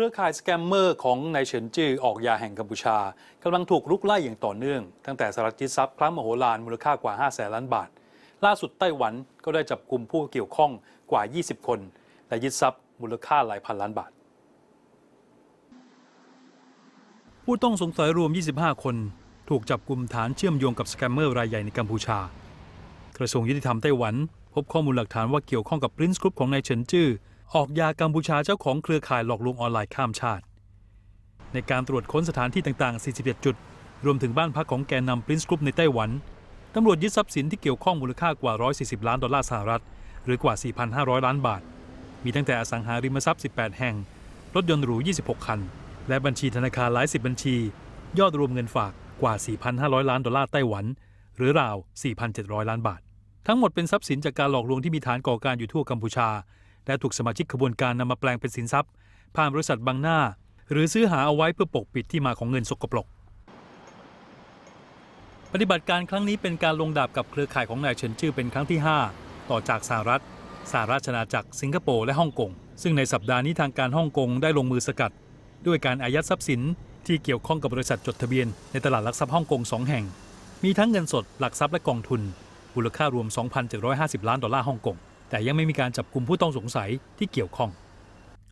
ครือข่ายสแกมเมอร์ของนายเฉินจื้อออกยาแห่งกัมพูชากำลังถูกลุกไล่อย่างต่อเนื่อง ตั้งแต่สหรัฐยึดทรัพย์ครั้งมโหฬารมูลค่ากว่า 5 แสนล้านบาท ล่าสุดไต้หวันก็ได้จับกลุ่มผู้เกี่ยวข้องกว่า 20 คน และยึดทรัพย์มูลค่าหลายพันล้านบาท ผู้ต้องสงสัยรวม 25 คน ถูกจับกลุ่มฐานเชื่อมโยงกับสแกมเมอร์รายใหญ่ในกัมพูชา กระทรวงยุติธรรมไต้หวัน พบข้อมูลหลักฐานว่าเกี่ยวข้องกับ Prince Group ของนายเฉินจื้อ ออกยากัมพูชาเจ้าของเครือข่ายหลอกลวงออนไลน์ข้ามชาติ ในการตรวจค้นสถานที่ต่าง ๆ 41 จุด รวมถึงบ้านพักของแกนนำ Prince Group ในไต้หวันตำรวจยึดทรัพย์สินที่เกี่ยวข้องมูลค่ากว่า 140 ล้านดอลลาร์สหรัฐ หรือกว่า 4,500 ล้านบาท มีตั้งแต่อสังหาริมทรัพย์ 18 แห่ง รถยนต์หรู 26 คัน และบัญชีธนาคารหลายสิบบัญชี ยอดรวมเงินฝากกว่า 4,500 ล้านดอลลาร์ไต้หวัน หรือราว 4,700 ล้านบาท ทั้งหมดเป็นทรัพย์สินจากการหลอกลวงที่มีฐานก่อการอยู่ทั่วกัมพูชา และถูกสมาชิกขบวนการนำมาแปลงเป็นสินทรัพย์ ผ่านบริษัทบางหน้า หรือซื้อหาเอาไว้เพื่อปกปิดที่มาของเงินสกปรก ปฏิบัติการครั้งนี้เป็นการลงดาบกับเครือข่ายของนายเฉินจื้อเป็นครั้งที่ 5 ต่อจากสหรัฐสหราชอาณาจักรสิงคโปร์และฮ่องกงซึ่งในสัปดาห์นี้ทางการฮ่องกงได้ลงมือสกัด ด้วยการอายัดทรัพย์สินที่เกี่ยวข้องกับบริษัทจดทะเบียน ในตลาดหลักทรัพย์ฮ่องกงสองแห่ง มีทั้งเงินสดหลักทรัพย์และกองทุนมูลค่ารวม 2,750 ล้านดอลลาร์ฮ่องกง แต่ยังไม่มีการจับกลุ่มผู้ต้องสงสัยที่เกี่ยวข้อง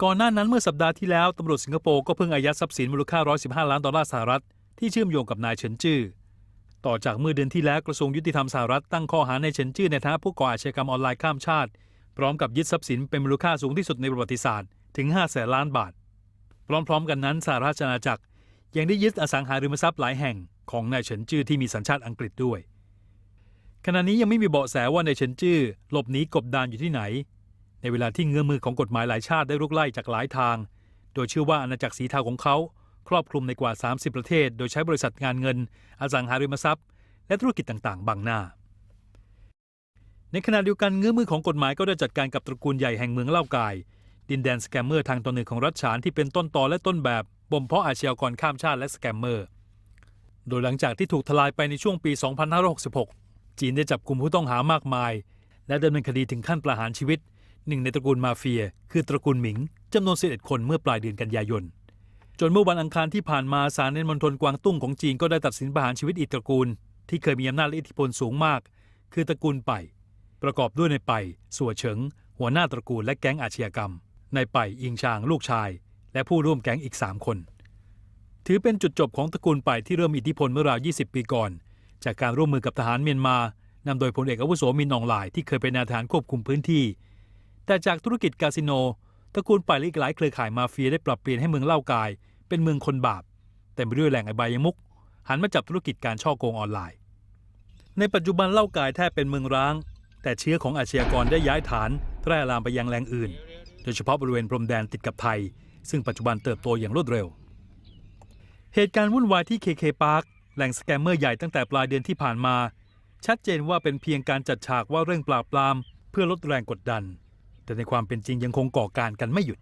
ก่อนหน้านั้นเมื่อสัปดาห์ที่แล้วตำรวจสิงคโปร์ก็เพิ่งอายัดทรัพย์สินมูลค่า 115 ล้านดอลลาร์สหรัฐที่เชื่อมโยงกับนายเฉินจื้อต่อจากเมื่อเดือนที่แล้วกระทรวงยุติธรรมสหรัฐตั้งข้อหาในเฉินจื้อในฐานะผู้ก่ออาชญากรรมออนไลน์ข้ามชาติ พร้อมกับยึดทรัพย์สินเป็นมูลค่าสูงที่สุดในประวัติศาสตร์ถึง 5 แสนล้านบาท พร้อมๆ กันนั้นสหราชอาณาจักรยังได้ยึดอสังหาริมทรัพย์หลายแห่งของนายเฉินจื้อที่มีสัญชาติอังกฤษด้วย ขณะนี้ยังไม่มีเบาะแสว่าในเฉินจื้อหลบหนีกบดานอยู่ที่ไหน ในเวลาที่เงื้อมือของกฎหมายหลายชาติได้รุกไล่จากหลายทาง โดยเชื่อว่าอาณาจักรสีเทาของเขา ครอบคลุมในกว่า 30 ประเทศ โดยใช้บริษัทงานเงิน อสังหาริมทรัพย์ และธุรกิจต่างๆ บังหน้า ในขณะเดียวกันเงื้อมือของกฎหมายก็ได้จัดการกับตระกูลใหญ่แห่งเมืองเล่ากาย ดินแดนสแกมเมอร์ทางตอนเหนือของรัฐฉานที่เป็นต้นตอและต้นแบบบ่มเพาะอาชญากรข้ามชาติและสแกมเมอร์ โดยหลังจากที่ถูกทลายไปในช่วงปี 2566 จีนได้จับกลุ่มผู้ต้องหามากมาย และดำเนินคดีถึงขั้นประหารชีวิต หนึ่งในตระกูลมาเฟีย คือตระกูลหมิงจำนวน 11 คนเมื่อปลายเดือนกันยายน จนเมื่อวันอังคารที่ผ่านมาศาลในมณฑลกวางตุ้งของจีนก็ได้ตัดสินประหารชีวิตอีกตระกูล ที่เคยมีอำนาจและอิทธิพลสูงมาก คือตระกูลไป ประกอบด้วยในไปสัวเฉิง หัวหน้าตระกูลและแก๊งอาชญากรรม ในไปอิงชางลูกชาย และผู้ร่วมแก๊งอีก 3 คน ถือเป็นจุดจบของตระกูลไปที่เริ่มอิทธิพลเมื่อราว 20 ปีก่อน จากการร่วมมือกับทหารเมียนมานำโดยพลเอกอาวุโสมินอองหลายที่เคยเป็นนายทหารควบคุมพื้นที่ แต่จากธุรกิจคาสิโนตระกูลไปและอีกหลายเครือข่ายมาเฟียได้ปรับเปลี่ยนให้เมืองเล่ากาย เป็นเมืองคนบาปเต็มไปด้วยแหล่งอบายมุกหันมาจับธุรกิจการช่อโกงออนไลน์ ในปัจจุบันเล่ากายแทบเป็นเมืองร้าง แต่เชื้อของอาชญากรได้ย้ายฐานแพร่ลามไปยังแหล่งอื่น โดยเฉพาะบริเวณพรมแดนติดกับไทย ซึ่งปัจจุบันเติบโตอย่างรวดเร็ว เหตุการณ์วุ่นวายที่ KK Park แหล่งสแกมเมอร์ใหญ่ตั้งแต่ปลายเดือนที่ผ่านมา ชัดเจนว่าเป็นเพียงการจัดฉากว่าเร่งปราบปราม เพื่อลดแรงกดดัน แต่ในความเป็นจริงยังคงก่อการกันไม่หยุด